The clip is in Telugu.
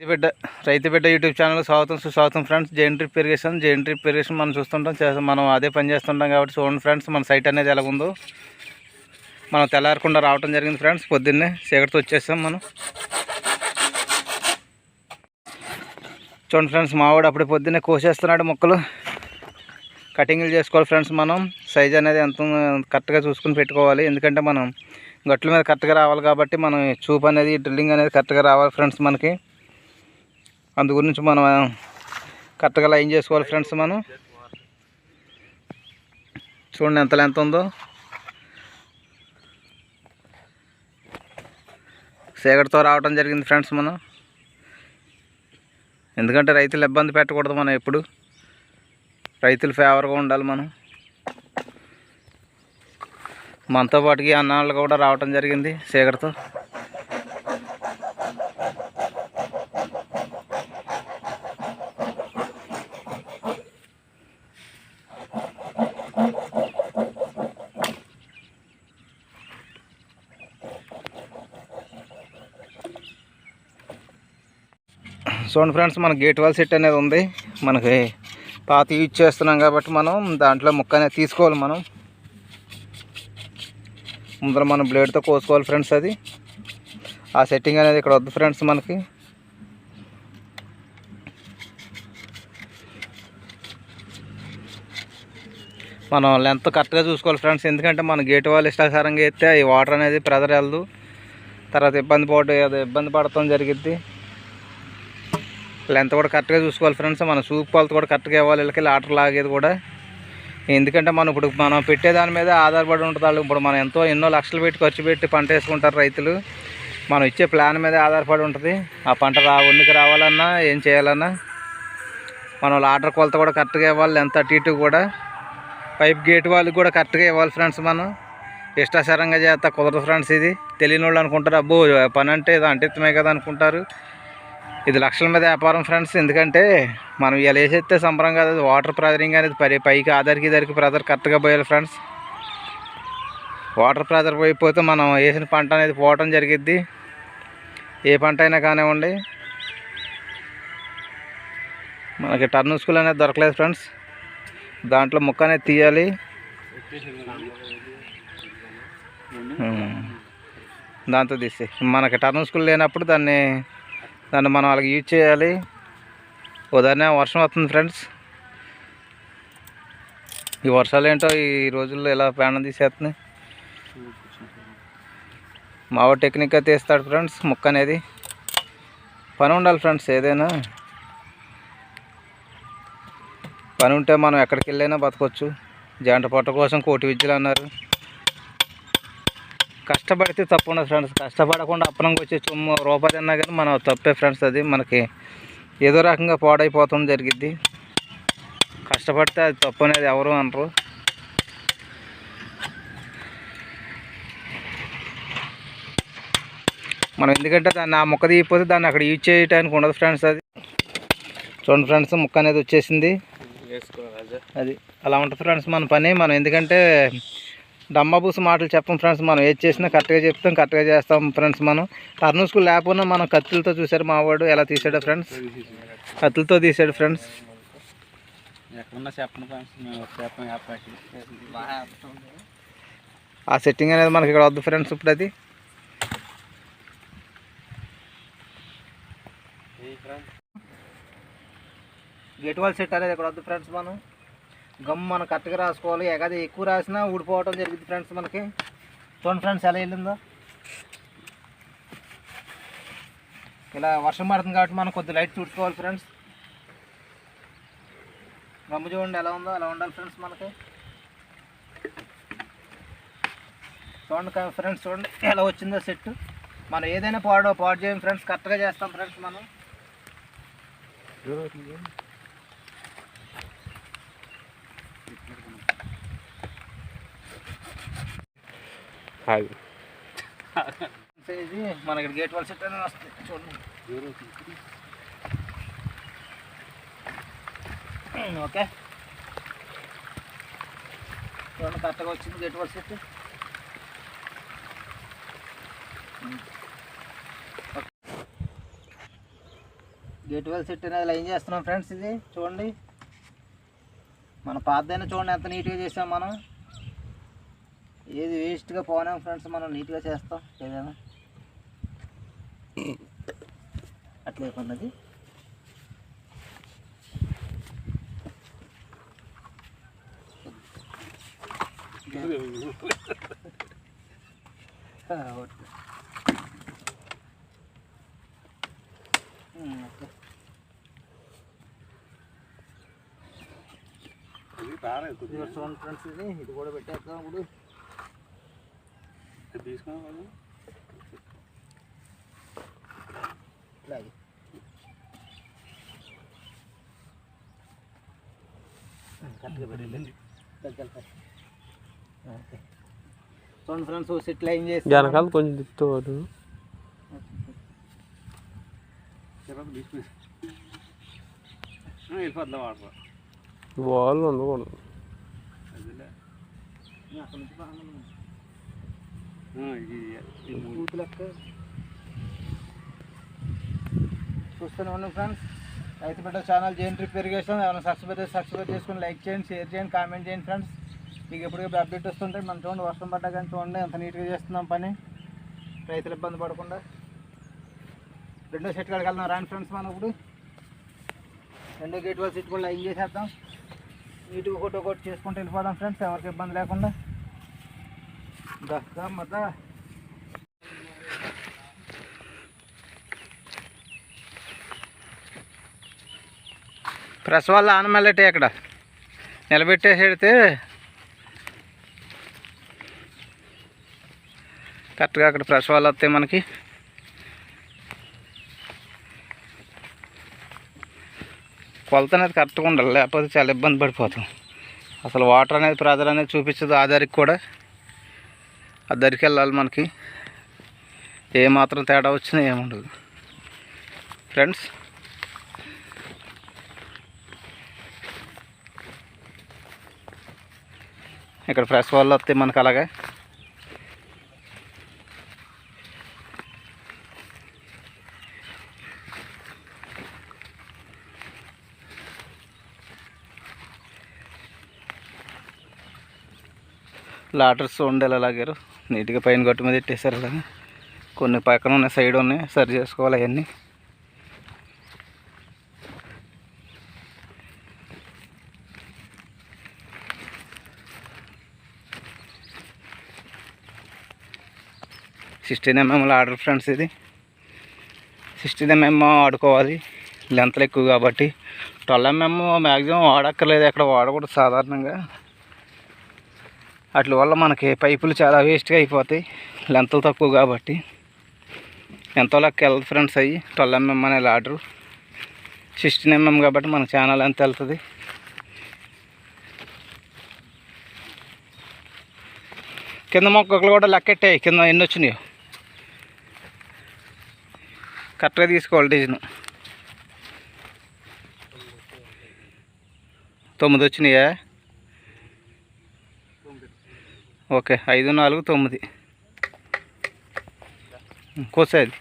రైతు బిడ్డ రైతు బిడ్డ యూట్యూబ్ ఛానల్ స్వాగతం సుస్వాగతం friends. Jain drip irrigation Jain drip irrigation మనం చూస్తుంటాం. చేస్తాం మనం అదే పని చేస్తుంటాం కాబట్టి చూడండి ఫ్రెండ్స్ మన సైట్ అనేది ఎలా ఉందో మనం తెల్లారకుండా రావటం జరిగింది ఫ్రెండ్స్ పొద్దున్నే చీకటితో వచ్చేసాం మనం. చూడండి ఫ్రెండ్స్ మావాడు అప్పుడే పొద్దున్నే కోసేస్తున్నాడు మొక్కలు. కటింగ్లు చేసుకోవాలి ఫ్రెండ్స్ మనం. సైజ్ అనేది ఎంత కరెక్ట్గా చూసుకుని పెట్టుకోవాలి. ఎందుకంటే మనం గట్ల మీద కరెక్ట్గా రావాలి కాబట్టి మనం చూపు అనేది డ్రిల్లింగ్ అనేది కరెక్ట్గా రావాలి ఫ్రెండ్స్ మనకి. అందు గురించి మనం కరెక్ట్గా లైన్ చేసుకోవాలి ఫ్రెండ్స్ మనం. చూడండి ఎంత లెంత్ ఉందో. సేగడితో రావడం జరిగింది ఫ్రెండ్స్ మనం. ఎందుకంటే రైతులు ఇబ్బంది పెట్టకూడదు మనం ఎప్పుడు. రైతులు ఫేవర్గా ఉండాలి మనం. మనతో పాటుకి అన్నాళ్ళు కూడా రావటం జరిగింది సేగడితో చూడండి ఫ్రెండ్స్ మన గేట్ వాల్ సెట్ అనేది ఉంది. మనకి పాత యూజ్ చేస్తున్నాం కాబట్టి మనం దాంట్లో ముక్క అనేది తీసుకోవాలి మనం. ముందర మనం బ్లేడ్తో కోసుకోవాలి ఫ్రెండ్స్ అది. ఆ సెట్టింగ్ అనేది ఇక్కడ వద్దు ఫ్రెండ్స్ మనకి. మనం లెంత్ కరెక్ట్గా చూసుకోవాలి ఫ్రెండ్స్. ఎందుకంటే మన గేట్ వాళ్ళు ఇష్టాసారంగా అయితే ఈ వాటర్ అనేది ప్రెజర్ వెళ్ళదు. తర్వాత ఇబ్బంది పడ అది ఇబ్బంది పడటం జరిగిద్ది. లెంత్ కూడా కరెక్ట్గా చూసుకోవాలి ఫ్రెండ్స్. మన సూప్ కొలత కూడా కరెక్ట్గా ఇవ్వాలి. వీళ్ళకి లాటర్ లాగేది కూడా. ఎందుకంటే మనం ఇప్పుడు మనం పెట్టే దాని మీద ఆధారపడి ఉంటుంది వాళ్ళు. ఇప్పుడు మనం ఎంతో ఎన్నో లక్షలు పెట్టి ఖర్చు పెట్టి పంట వేసుకుంటారు రైతులు. మనం ఇచ్చే ప్లాన్ మీద ఆధారపడి ఉంటుంది. ఆ పంట రా వండుకు రావాలన్నా ఏం చేయాలన్నా మనం లాటర్ కొలత కూడా కరెక్ట్గా ఇవ్వాలి. ఎంత అటు ఇటు కూడా. పైప్ గేట్ వాళ్ళకి కూడా కరెక్ట్గా ఇవ్వాలి ఫ్రెండ్స్ మనం. ఇష్టాసారంగా చేస్తా. కుదరదు ఫ్రెండ్స్ ఇది. తెలియని వాళ్ళు అనుకుంటారు అబ్బో పని అంటే ఇది అంటిత్తమే కదా అనుకుంటారు. ఇది లక్షల మీద వ్యాపారం ఫ్రెండ్స్ ఎందుకంటే మనం ఇలా వేసేస్తే సంబరం కాదు. వాటర్ ప్రెజరింగ్ అనేది పై పైకి ఆధార్కి ఇద్దరికి ప్రెజర్ కరెక్ట్గా పోయాలి ఫ్రెండ్స్ వాటర్ ప్రెజర్ పోయిపోతే మనం వేసిన పంట అనేది పోవటం జరిగిద్ది. ఏ పంట అయినా కానివ్వండి. మనకి టర్న్ స్కూల్ అనేది దొరకలేదు ఫ్రెండ్స్ దాంట్లో ముక్క అనేది తీయాలి. ఉమ్. దాంతో తీసి మనకి టర్న్ స్కూల్ లేనప్పుడు దాన్ని దాన్ని మనం అలాగే యూజ్ చేయాలి. ఉదాహరణ వర్షం వస్తుంది ఫ్రెండ్స్. ఈ వర్షాలు ఏంటో ఈ రోజుల్లో ఇలా ప్రాణం తీసేస్తున్నాయి మావ టెక్నిక్గా తీస్తాడు ఫ్రెండ్స్ ముక్క అనేది. పని ఉండాలి ఫ్రెండ్స్ ఏదైనా. పని ఉంటే మనం ఎక్కడికి వెళ్ళైనా బతకొచ్చు. జంట పొట్ట కోసం కోటి విద్యలు అన్నారు. కష్టపడితే తప్పు ఉండదు ఫ్రెండ్స్ కష్టపడకుండా అప్పనంగా వచ్చే చుమ్ము రూపాయి అన్నా కానీ మనం తప్పే ఫ్రెండ్స్ అది. మనకి ఏదో రకంగా పాడైపోవటం జరిగిద్ది. కష్టపడితే అది తప్పు అనేది ఎవరు అనరు. మనం ఎందుకంటే దాన్ని ఆ ముక్క తీయకపోతే దాన్ని అక్కడ యూజ్ చేయడానికి ఉండదు ఫ్రెండ్స్ అది. చూడండి ఫ్రెండ్స్ ముక్క అనేది వచ్చేసింది. అది. అలా ఉంటుంది ఫ్రెండ్స్ మన పని. మనం ఎందుకంటే డమ్మబూస్ మాటలు చెప్పం ఫ్రెండ్స్ మనం ఏది చేసినా కరెక్ట్గా చెప్తాం కరెక్ట్గా చేస్తాం ఫ్రెండ్స్ మనం. టర్న్ స్కూల్ లేకపోయినా మనం కత్తులతో చూసారు మా వాడు ఎలా తీసాడో ఫ్రెండ్స్. కత్తులతో తీసాడు ఫ్రెండ్స్. ఎక్కడున్నా చెప్పను ఫ్రెండ్స్ మేము చెప్పం ఆ సెట్టింగ్ అనేది మనకి ఇక్కడ వద్దు ఫ్రెండ్స్ ఇప్పుడు అది. గేట్ వాల్ సెట్ అనేది ఇక్కడ వద్దు ఫ్రెండ్స్ మనం. గమ్ మనం కరెక్ట్గా రాసుకోవాలి. ఎగది ఎక్కువ రాసినా ఊడిపోవటం జరిగింది ఫ్రెండ్స్ మనకి. చూడండి ఫ్రెండ్స్ ఎలా వెళ్ళిందో. ఇలా వర్షం పడుతుంది కాబట్టి మనం కొద్ది లైట్ చూసుకోవాలి ఫ్రెండ్స్. గమ్ము చూడండి ఎలా ఉందో అలా ఉండాలి ఫ్రెండ్స్ మనకి. చూడండి ఫ్రెండ్స్ చూడండి ఎలా వచ్చిందో సెట్ మనం ఏదైనా పాడు పాడు చేయం ఫ్రెండ్స్. కరెక్ట్గా చేస్తాం ఫ్రెండ్స్ మనం. ఇది మన ఇక్కడ గేట్ వాళ్ళ సెట్ అనేది వస్తుంది చూడండి hmm, ఓకే చూడండి కరెక్ట్గా వచ్చింది గేట్ వాళ్ళ set hmm. Gate well set అనేది లైన్ చేస్తున్నాం ఫ్రెండ్స్ ఇది. చూడండి. మన పాతదైనా చూడండి ఎంత నీట్గా చేసాం మనం. ఏది వేస్ట్గా పోనాం ఫ్రెండ్స్ మనం నీట్గా చేస్తాం ఏదైనా. అట్లే కొన్నది. చూడండి ఫ్రెండ్స్ ఇది ఇది కూడా పెట్టేద్దాం ఇప్పుడు. ఇది తీసుకోవాలి ఇలాగే కరెక్ట్గా పెట్టండి దగ్గర పెట్టండి. ఓకే చూడండి ఫ్రెండ్స్ సెట్ లైన్ చేసి వెనకాల కొంచెం తిప్పుతాడు చిరాకు తీసుకుని వెళ్ళిపోద్దాం వాడుకో వాళ్ళు ఉండకూడదు చూస్తూనే ఉన్నాం ఫ్రెండ్స్ రైతు బిడ్డ ఛానల్ జేఎన్ ట్రిప్ ఇరిగేషన్ ఏమైనా సబ్స్క్రైబ్ సబ్స్క్రైబ్ చేసుకుని లైక్ చేయండి షేర్ చేయండి కామెంట్ చేయండి ఫ్రెండ్స్ మీకు ఎప్పటికప్పుడు అప్డేట్ వస్తుంటాయి మనం చూడండి వర్షం పడ్డా కానీ చూడండి ఎంత నీట్గా చేస్తున్నాం పని. రైతులు ఇబ్బంది పడకుండా. రెండో సెట్ కాడికి వెళ్దాం రాండి ఫ్రెండ్స్ మనం ఇప్పుడు. రెండో గేట్ వాళ్ళ సెట్ కూడా లైన్ చేసేద్దాం. నీట్గా ఫోటో కొట్టి చేసుకుంటూ వెళ్ళిపోదాం ఫ్రెండ్స్ ఎవరికి ఇబ్బంది లేకుండా. ప్రెస్ వల్ల ఆనమల్లటే అక్కడ నిలబెట్టేసి పెడితే కరెక్ట్గా అక్కడ ప్రెస్ వాళ్ళు వస్తాయి మనకి. కొలత అనేది కరెక్ట్గా ఉండాలి లేకపోతే చాలా ఇబ్బంది పడిపోతాం. అసలు వాటర్ అనేది ప్రజలు అనేది చూపించదు ఆ కూడా. ఆ దరికి వెళ్ళాలి మనకి. ఏ మాత్రం తేడా వచ్చినా ఏముండదు. ఫ్రెండ్స్ ఇక్కడ ఫ్రెష్ వాళ్ళు వస్తాయి మనకు అలాగే. లాటర్స్ ఉండేలా లాగారు. నీట్గా పైన గట్టు మీద పెట్టేశారు అలాగే. కొన్ని పక్కన ఉన్నాయి సైడ్ ఉన్నాయి సరి చేసుకోవాలి అవన్నీ. సిక్స్టీన్ ఎంఎం ఆర్డర్ ఫ్రెండ్స్ ఇది. సిక్స్టీన్ ఎంఎం ఆడుకోవాలి లెంత్లు ఎక్కువ కాబట్టి. ట్వెల్వ్ ఎంఎం మ్యాక్సిమం వాడక్కర్లేదు ఎక్కడ వాడకూడదు సాధారణంగా. వాటి వల్ల మనకి పైపులు చాలా వేస్ట్గా అయిపోతాయి. లెంతలు తక్కువ కాబట్టి. ఎంతో లెక్క వెళ్తుంది ఫ్రెండ్స్ అయ్యి ట్వెల్వ్ ఎంఎం అనేది ఆర్డర్ సిక్స్టీన్ ఎంఎం కాబట్టి మన ఛానల్ ఎంత వెళ్తుంది? కింద మొక్కలు కూడా లెక్కెట్టాయి. కింద ఎన్ని వచ్చినాయో. కరెక్ట్గా తీసుకోవాలి డిజైన్ తొమ్మిది వచ్చినాయా? ఓకే ఐదు నాలుగు తొమ్మిది. కోసేది.